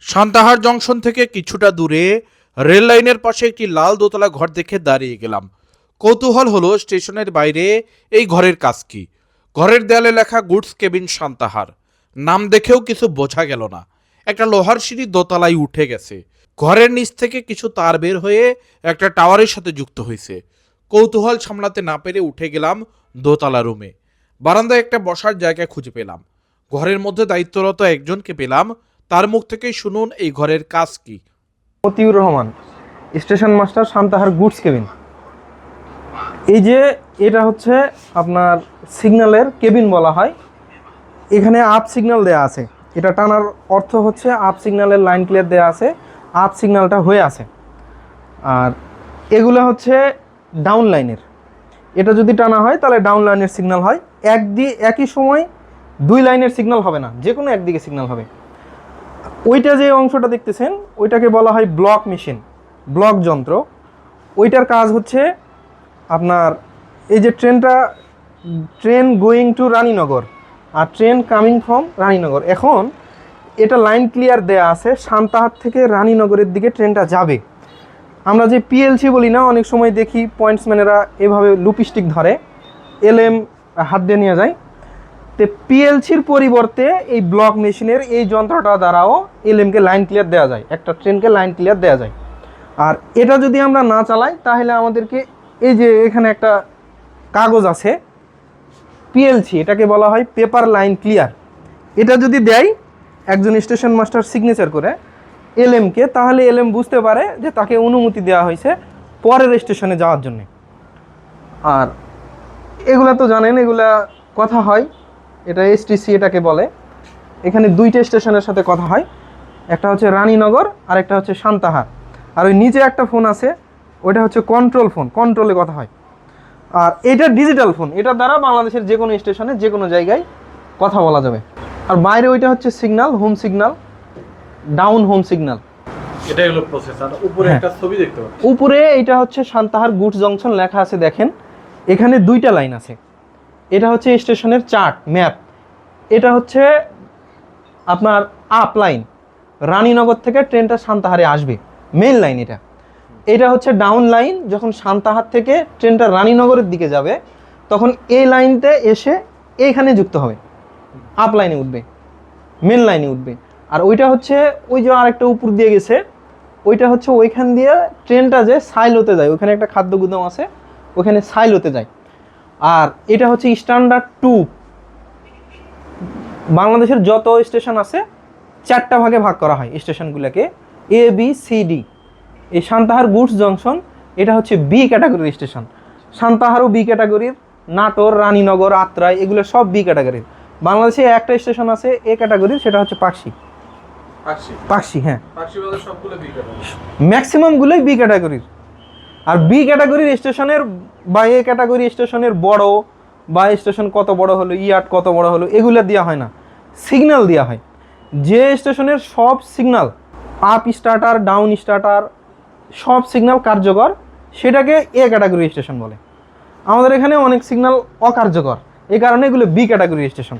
Santahar junction থেকে কিছুটা দূরে রেল লাইনের পাশে একটি লাল দোতলা ঘর দেখে দাঁড়িয়ে গেলাম। কৌতূহল হলো স্টেশনের বাইরে এই ঘরের কাজ কি। ঘরের দেয়ালে লেখা গুডস কেবিন সান্তাহার। নাম দেখেও কিছু বোঝা গেল না। একটা লোহার সিঁড়ি দোতলায় উঠে গেছে। ঘরের নিচ থেকে কিছু তার বের হয়ে একটা টাওয়ারের সাথে যুক্ত হয়েছে। কৌতূহল সামলাতে না পেরে উঠে গেলাম দোতলা রুমে। বারান্দায় একটা বসার জায়গা খুঁজে পেলাম। ঘরের মধ্যে দায়িত্বরত একজনকে পেলাম তার মুখ থেকেই শুনুন এই ঘরের কাজ কি। Motiur Rahman, station master Santahar goods cabin. এই যে এটা হচ্ছে আপনার সিগন্যালের কেবিন বলা হয়, এখানে আপ সিগন্যাল দেয়া আছে। এটা টানার অর্থ হচ্ছে আপ সিগন্যালের লাইন ক্লিয়ার দেয়া আছে, আপ সিগন্যালটা হয়ে আছে। আর এগুলো হচ্ছে ডাউন লাইনের। এটা যদি টানা হয়, তাহলে ডাউন লাইনের সিগন্যাল হয়। এক দিয়ে একই সময় দুই লাইনের সিগন্যাল হবে না যে কোনো একদিকে সিগন্যাল হবে। ওইটা যে অংশটা দেখতেছেন, ওইটাকে বলা হয় ব্লক মেশিন ব্লক যন্ত্র। ওইটার কাজ হচ্ছে আপনার এই যে ট্রেনটা, ট্রেন গোয়িং টু রানীনগর আর ট্রেন কামিং ফ্রম রানীনগর। এখন এটা লাইন ক্লিয়ার দেয়া আছে সান্তাহাট থেকে রানীনগরের দিকে ট্রেনটা যাবে। আমরা যে পিএলসি বলি না, অনেক সময় দেখি পয়েন্টসম্যানেরা এভাবে লুপিস্টিক ধরে। এলএম হাত দিয়ে নিয়ে যায়। তো পিএলসির পরিবর্তে এই ব্লক মেশিনের এই যন্ত্রটা দ্বারাও এলএমকে লাইন ক্লিয়ার দেওয়া যায়। একটা ট্রেনকে লাইন ক্লিয়ার দেওয়া যায়। আর এটা যদি আমরা না চালাই, তাহলে আমাদেরকে এই যে এখানে একটা কাগজ আছে পিএলসি এটাকে বলা হয় পেপার লাইন ক্লিয়ার এটা যদি দেয় একজন স্টেশন মাস্টার সিগনেচার করে এলএমকে তাহলে এলএম বুঝতে পারে যে তাকে অনুমতি দেওয়া হয়েছে পরের স্টেশনে যাওয়ার জন্যে। আর এগুলা তো জানেন, এগুলা কথা হয়। এটা এসটিসি এটাকে বলে। এখানে দুইটা স্টেশনের সাথে কথা হয়। একটা হচ্ছে রানীনগর আর একটা হচ্ছে সান্তাহার। আর ওই নিচে একটা ফোন আছে ওইটা হচ্ছে কন্ট্রোল ফোন কন্ট্রোলে কথা হয়। আর এটা ডিজিটাল ফোন এটার দ্বারা বাংলাদেশের যে কোনো স্টেশনে যে কোনো জায়গায় কথা বলা যাবে। আর বাইরে ওইটা হচ্ছে signal home signal down home signal এটা হলো প্রসেসর উপরে হ্যাঁ। একটা ছবি দেখতে পাচ্ছি। উপরে এটা হচ্ছে সান্তাহার গুডস জংশন লেখা আছে দেখেন। এখানে দুইটা লাইন আছে। এটা হচ্ছে স্টেশনের চার্ট, ম্যাপ। এটা হচ্ছে আপনার আপ লাইন। রানীনগর থেকে ট্রেনটা সান্তাহারে আসবে মেন লাইন এটা। এটা হচ্ছে ডাউন লাইন, যখন সান্তাহার থেকে ট্রেনটা রানীনগরের দিকে যাবে, তখন এই লাইনতে এসে এইখানে যুক্ত হবে। আপ লাইনে উঠবে মেন লাইনে উঠবে। আর ওইটা হচ্ছে ওই যে আরেকটা উপর দিয়ে গেছে, ওইটা হচ্ছে ওইখান দিয়ে ট্রেনটা যে সাইল হতে যায় ওইখানে একটা খাদ্য গুদাম আছে, ওখানে সাইল হতে যায়। আর এটা হচ্ছে স্ট্যান্ডার্ড টু বাংলাদেশের যত স্টেশন আছে চারটা ভাগে ভাগ করা হয় স্টেশনগুলোকে এ বি সি ডি এই সান্তাহার গুডস জংশন এটা হচ্ছে বি ক্যাটাগরির স্টেশন সান্তাহারও বি ক্যাটাগরির নাটোর রানীনগর আত্রাই এগুলো সব বি ক্যাটাগরির বাংলাদেশে একটা স্টেশন আছে এ ক্যাটাগরির সেটা হচ্ছে পাকশি পাকশি হ্যাঁ। ম্যাক্সিমামগুলোই বি ক্যাটাগরির আর বি ক্যাটাগরির স্টেশনের বা এ ক্যাটাগরি স্টেশনের বড় বা স্টেশন কত বড় হলো ইয়ার্ড কত বড় হলো, এগুলো দেওয়া হয় না। সিগন্যাল দেওয়া হয়। যে স্টেশনের সব signal up starter down starter সব সিগন্যাল কার্যকর, সেটাকে এ ক্যাটাগরি স্টেশন বলে। আমাদের এখানে অনেক সিগন্যাল অকার্যকর। এই কারণে এগুলো বি ক্যাটাগরি স্টেশন